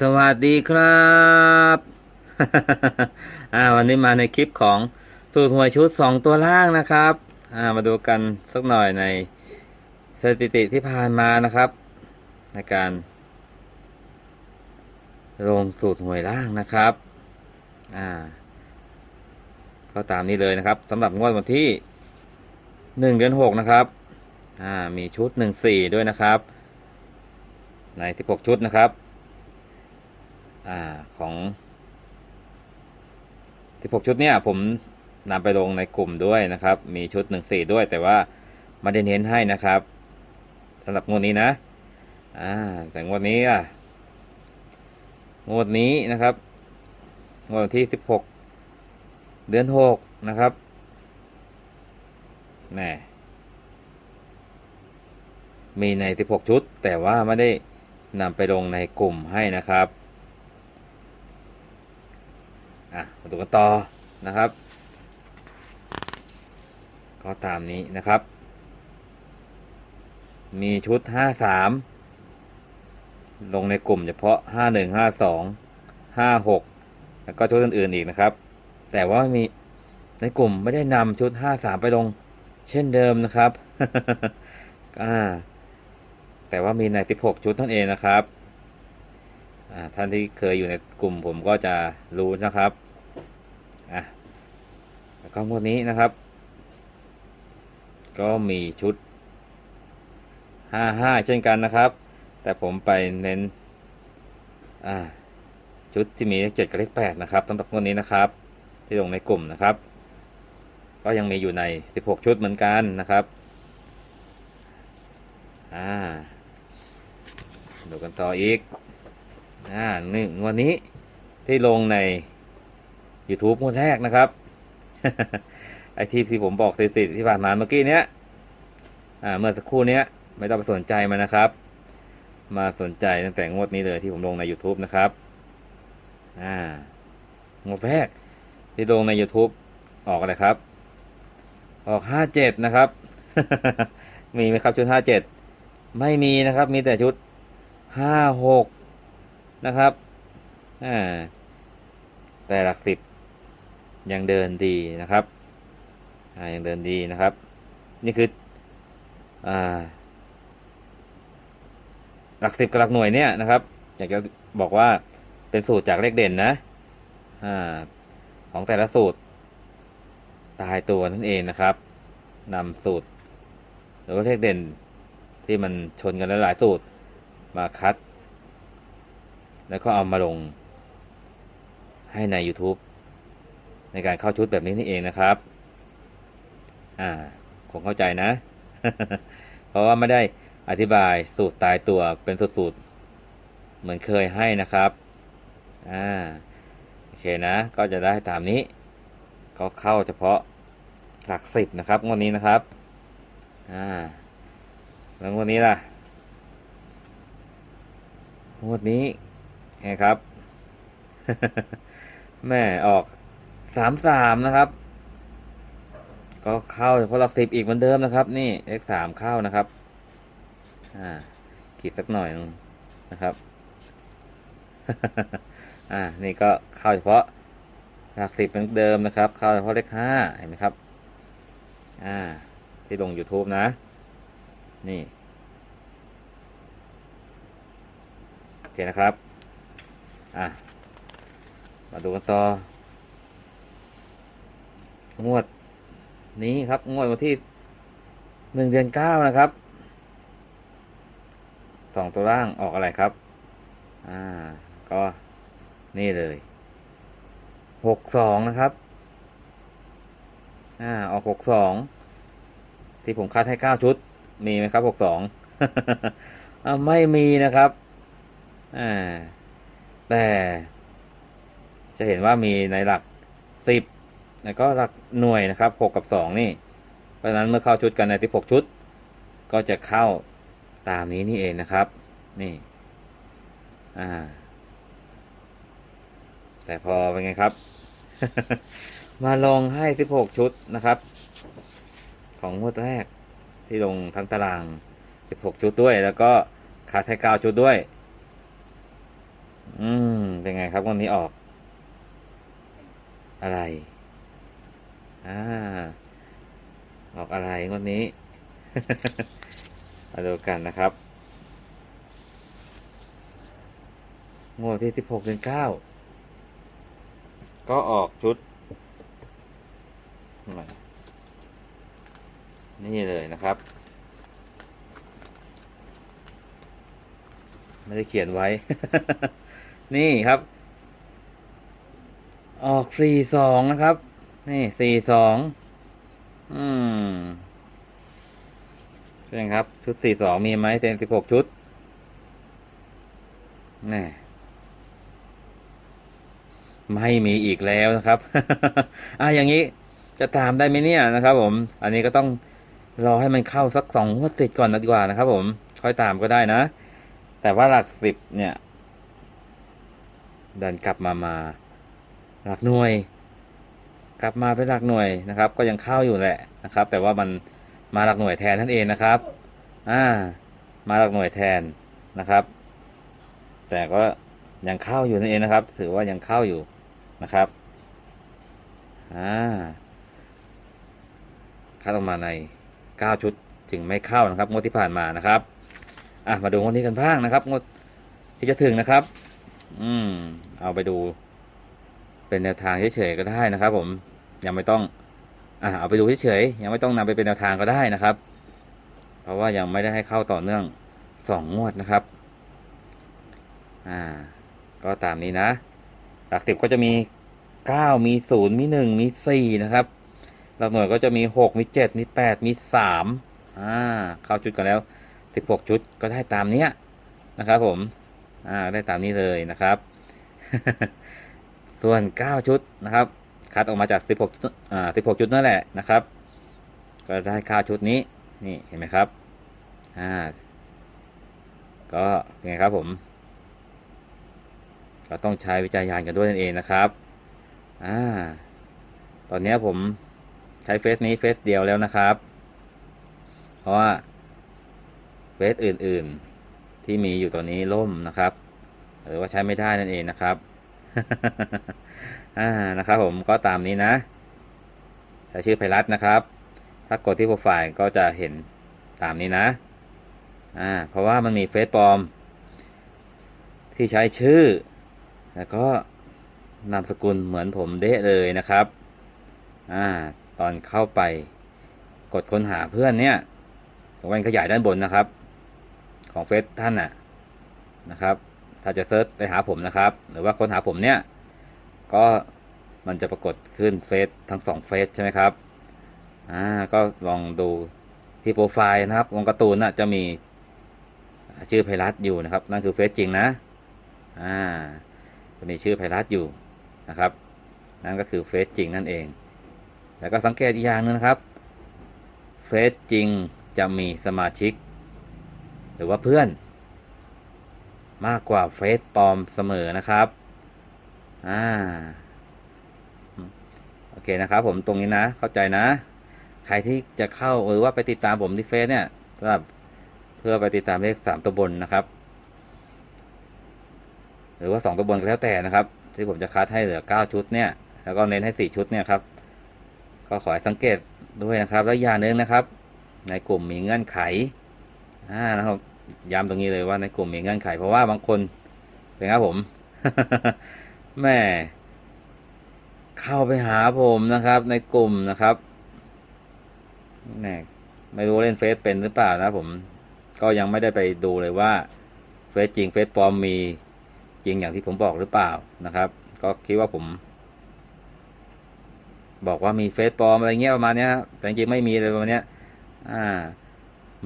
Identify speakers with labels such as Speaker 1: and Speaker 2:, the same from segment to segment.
Speaker 1: สวัสดีครับ อ่า วันนี้มาในคลิปของสูตรหวยชุดสองตัวล่างนะครับ อ่า มาดูกันสักหน่อยในสถิติที่ผ่านมานะครับ ในการลงสูตรหวยล่างนะครับ อ่า ก็ตามนี้เลยนะครับสำหรับงวดวันที่หนึ่งเดือนหกนะครับ อ่า มีชุดหนึ่งสี่ด้วยนะครับ ในที่หกชุดนะครับ อ่าของที่หกชุดเนี่ยผมนำไปลงในกลุ่มด้วยนะครับ มีชุดหนึ่งสี่ด้วย แต่ว่าไม่ได้เน้นให้นะครับสำหรับงวดนี้นะ อ่า แต่งวดนี้อะงวดนี้นะครับงวดที่สิบหกเดือนหกนะครับแหมมีในสิบหกชุด แต่ว่าไม่ได้นำไปลงในกลุ่มให้นะครับ อะมาดูกันต่อนะครับ ก็ตามนี้นะครับ มีชุดห้าสามลงในกลุ่มเฉพาะห้าหนึ่งห้าสองห้าหกแล้วก็ชุดอื่นๆอีกนะครับ แต่ว่ามีในกลุ่มไม่ได้นำชุดห้าสามไปลงเช่นเดิมนะครับอ่าแต่ว่ามีในสิบหกชุดนั่นเองนะครับอ่าท่านที่เคยอยู่ในกลุ่มผมก็จะรู้นะครับ อะแล้วก็งวดนี้นะครับ ก็มีชุดห้าห้าเช่นกันนะครับ แต่ผมไปเน้นอ่าชุดที่มีเลขเจ็ดกับเลขแปดนะครับสำหรับงวดนี้นะครับ ที่ลงในกลุ่มนะครับ ก็ยังมีอยู่ในสิบหกชุดเหมือนกันนะครับอ่าดูกันต่ออีกอ่าหนึ่งวันนี้ที่ลงใน YouTube งวดแรกนะครับ ไอทีที่ผมบอกติดๆที่ผ่านมาเมื่อกี้เนี้ยอ่าเมื่อสักครู่เนี้ย ไม่ต้องไปสนใจมันนะครับ มาสนใจตั้งแต่งวดนี้เลยที่ผมลงใน YouTube นะครับอ่างวดแรกที่ลงใน YouTube ออกอะไรครับ ออกห้าเจ็ดนะครับ มีไหมครับชุดห้าเจ็ดไม่มีนะครับ มีแต่ชุดห้าหกนะครับอ่าแต่หลักสิบ ยังเดินดีนะครับยังเดินดีนะครับ นี่คือหลักสิบกับหลักหน่วยเนี่ยนะครับ อยากจะบอกว่าเป็นสูตรจากเลขเด่นนะอของแต่ละสูตร ตายตัวนั่นเองนะครับนำสูตร หรือว่าเลขเด่นที่มันชนกันหลายสูตรมาคัด แล้วก็เอามาลงให้ใน YouTube ในการเข้าชุดแบบนี้นี่เองนะครับ อ่าคงเข้าใจนะ เพราะว่าไม่ได้อธิบายสูตรตายตัวเป็นสูตรเหมือนเคยให้นะครับ อ่า โอเคนะ ก็จะได้ตามนี้ ก็เข้าเฉพาะหลักสิบนะครับงวดนี้นะครับ อ่า แล้วงวดนี้ล่ะ งวดนี้ไงครับ แม่ออก สามสามนะครับ ก็เข้าเฉพาะหลักสิบอีกเหมือนเดิมนะครับ นี่เลขสามเข้านะครับอ่าขีดสักหน่อยนึงนะครับอ่านี่ก็เข้าเฉพาะหลักสิบเหมือนเดิมนะครับ เข้าเฉพาะเลขห้าเห็นไหมครับอ่าที่ลง YouTube นะ นี่โอเคนะครับ อะ มาดูกันต่อ งวดนี้ครับ งวดวันที่หนึ่งเดือนเก้านะครับสองตัวล่างออกอะไรครับ อ่า ก็นี่เลยหกสองนะครับ อ่า ออกหกสองที่ผมคัดให้เก้าชุด มีไหมครับหกสองไม่มีนะครับ อ่า แต่ จะเห็นว่ามีในหลักสิบ แล้วก็หลักหน่วยนะครับหกกับสองนี่ เพราะฉะนั้นเมื่อเข้าชุดกันในที่หกชุด ก็จะเข้าตามนี้นี่เองนะครับ นี่ อ่า แต่พอเป็นไงครับ มาลองให้สิบหกชุดนะครับ ของงวดแรกที่ลงทั้งตารางสิบหกชุดด้วย แล้วก็คัดให้เก้าชุดด้วย อืม เป็นไงครับวันนี้ออก อะไร อ่า ออกอะไรงวันนี้ มาดูกันนะครับ งวดที่สิบหกเดือนเก้า ก็ออกชุด นี่เลยนะครับ ไม่ได้เขียนไว้ นี่ครับ ออกสี่สองนะครับ นี่สี่สองอืมใช่ครับ ชุดสี่สองมีไหมเต็มสิบหกชุดแน่ไม่มีอีกแล้วนะครับ อะอย่างนี้จะตามได้ไหมเนี่ยนะครับ ผม อันนี้ก็ต้องรอให้มันเข้าสักสองงวดติดก่อนดีกว่านะครับ ผม ค่อยตามก็ได้นะ แต่ว่าหลักสิบเนี่ย ดันกลับมามา หลักหน่วย กลับมาเป็นหลักหน่วยนะครับ ก็ยังเข้าอยู่แหละนะครับ แต่ว่ามันมาหลักหน่วยแทนนั่นเองนะครับ อ่า มาหลักหน่วยแทนนะครับ แต่ก็ยังเข้าอยู่นั่นเองนะครับ ถือว่ายังเข้าอยู่นะครับ อ่าคัดออกมาในเก้าชุดจึงไม่เข้านะครับ งวดที่ผ่านมานะครับ อะมาดูงวดนี้กันบ้างนะครับ งวดที่จะถึงนะครับ อืม เอาไปดู เป็นแนวทางเฉยๆก็ได้นะครับ ผมยังไม่ต้องอ่าเอาไปดูเฉยๆยังไม่ต้องนำไปเป็นแนวทางก็ได้นะครับ เพราะว่ายังไม่ได้ให้เข้าต่อเนื่องสองงวดนะครับอ่าก็ตามนี้นะ หลักสิบก็จะมีเก้ามีศูนย์มีหนึ่งมีสี่นะครับหลักหน่วยก็จะมีหกมีเจ็ดมีแปดมีสามอ่าเข้าชุดกันแล้วสิบหกชุดก็ได้ตามเนี้ยนะครับ ผม อ่าได้ตามนี้เลยนะครับ ส่วนเก้าชุดนะครับ คัดออกมาจากสิบหกอ่าสิบหกชุดนั่นแหละนะครับ ก็ได้เก้าชุดนี้ นี่เห็นไหมครับ อ่า ก็เป็นไงครับผม ก็ต้องใช้วิจารณญาณกันด้วยนั่นเองนะครับ อ่า ตอนนี้ผมใช้เฟซนี้เฟซเดียวแล้วนะครับ เพราะว่าเฟซอื่นๆที่มีอยู่ตอนนี้ล่มนะครับ หรือว่าใช้ไม่ได้นั่นเองนะครับ อ่านะครับผมก็ตามนี้นะใช้ชื่อไพรัตนะครับ ถ้ากดที่โปรไฟล์ก็จะเห็นตามนี้นะอ่าเพราะว่ามันมีเฟซปลอม ที่ใช้ชื่อ แล้วก็นามสกุลเหมือนผมเดะเลยนะครับอ่าตอนเข้าไปกดค้นหาเพื่อนเนี่ยตรงแว่นขยายด้านบนนะครับ ของเฟซท่านน่ะนะครับ ถ้าจะเซิร์ชไปหาผมนะครับ หรือว่าค้นหาผมเนี่ย ก็มันจะปรากฏขึ้นเฟซทั้งสองเฟซใช่ไหมครับ อ่า ก็ลองดูที่โปรไฟล์นะครับวงการ์ตูนน่ะจะมีชื่อไพรัตอยู่นะครับ นั่นคือเฟซจริงนะ อ่า จะมีชื่อไพรัตอยู่นะครับ นั่นก็คือเฟซจริงนั่นเอง แล้วก็สังเกตอีกอย่างนึงนะครับ เฟซจริงจะมีสมาชิก หรือว่าเพื่อน มากกว่าเฟซปลอมเสมอนะครับ อ่า โอเคนะครับ ผมตรงนี้นะ เข้าใจนะ ใครที่จะเข้าหรือว่าไปติดตามผมที่เฟซเนี่ยสำหรับเพื่อไปติดตามเลขสามตัวบนนะครับ หรือว่าสองตัวบนก็แล้วแต่นะครับ ที่ผมจะคัดให้เหลือเก้าชุดเนี่ย แล้วก็เน้นให้สี่ชุดเนี่ยครับ ก็ขอให้สังเกตด้วยนะครับ แล้วอย่างหนึ่งนะครับ ในกลุ่มมีเงื่อนไข อ่านะครับ ย้ำตรงนี้เลยว่าในกลุ่มมีเงื่อนไข เพราะว่าบางคนเป็นครับผม แม่เข้าไปหาผมนะครับ ในกลุ่มนะครับแน่ไม่รู้เล่นเฟซเป็นหรือเปล่านะผม ก็ยังไม่ได้ไปดูเลยว่าเฟซจริงเฟซปลอมมีจริงอย่างที่ผมบอกหรือเปล่านะครับ ก็คิดว่าผม บอกว่ามีเฟซปลอมอะไรเงี้ยประมาณเนี้ยครับแต่จริงไม่มีเลยประมาณเนี้ย อ่า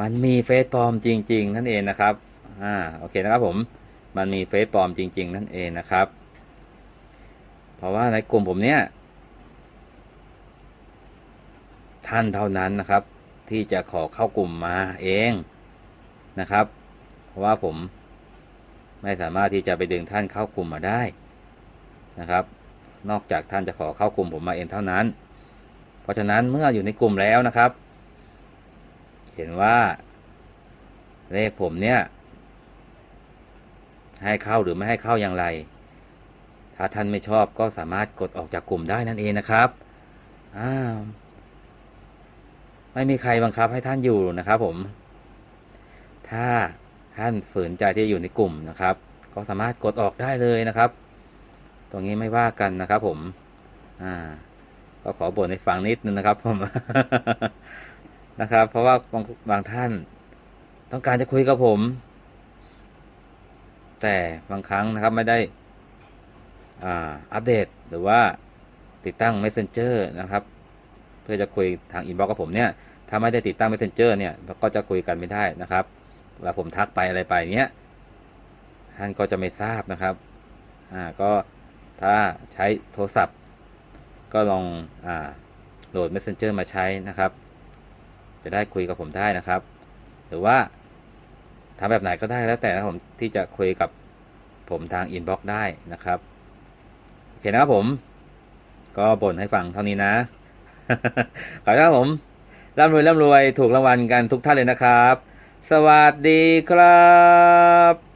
Speaker 1: มันมีเฟซปลอมจริง ๆ นั่นเองนะครับ อ่า โอเคนะครับผม มันมีเฟซปลอมจริง ๆ นั่นเองนะครับ เพราะว่าในกลุ่มผมเนี่ย ท่านเท่านั้นนะครับ ที่จะขอเข้ากลุ่มมาเองนะครับ เพราะว่าผมไม่สามารถที่จะไปดึงท่านเข้ากลุ่มมาได้นะครับ นอกจากท่านจะขอเข้ากลุ่มผมมาเองเท่านั้น เพราะฉะนั้นเมื่ออยู่ในกลุ่มแล้วนะครับ เห็นว่า เลขผมเนี่ย ให้เข้าหรือไม่ให้เข้าอย่างไร ถ้าท่านไม่ชอบก็สามารถกดออกจากกลุ่มได้นั่นเองนะครับอ้าวไม่มีใครบังคับให้ท่านอยู่นะครับผม ถ้าท่านฝืนใจที่จะอยู่ในกลุ่มนะครับ ก็สามารถกดออกได้เลยนะครับ ตรงนี้ไม่ว่ากันนะครับผม อ่า ก็ขอบ่นให้ฟังนิดนึงนะครับผม นะครับ เพราะว่าบางบางท่านต้องการจะคุยกับผม แต่บางครั้งนะครับไม่ได้อ่าอัปเดตหรือว่าติดตั้ง Messenger นะครับ เพื่อจะคุยทางอินบ็อกกับผมเนี่ยถ้าไม่ได้ติดตั้ง Messenger เนี่ยก็จะคุยกันไม่ได้นะครับเวลาผมทักไปอะไรไปเนี้ยท่านก็จะไม่ทราบนะครับอ่าก็ถ้าใช้โทรศัพท์ ก็ลองอ่าโหลด Messenger มาใช้นะครับ จะได้คุยกับผมได้นะครับ หรือว่าทำแบบไหนก็ได้แล้วแต่นะผมที่จะคุยกับผมทางอินบ็อกได้นะครับ โอเคนะครับผม ก็บ่นให้ฟังเท่านี้นะ ขอบคุณครับผมร่ำรวยร่ำรวยถูกรางวัลกันทุกท่านเลยนะครับ สวัสดีครับ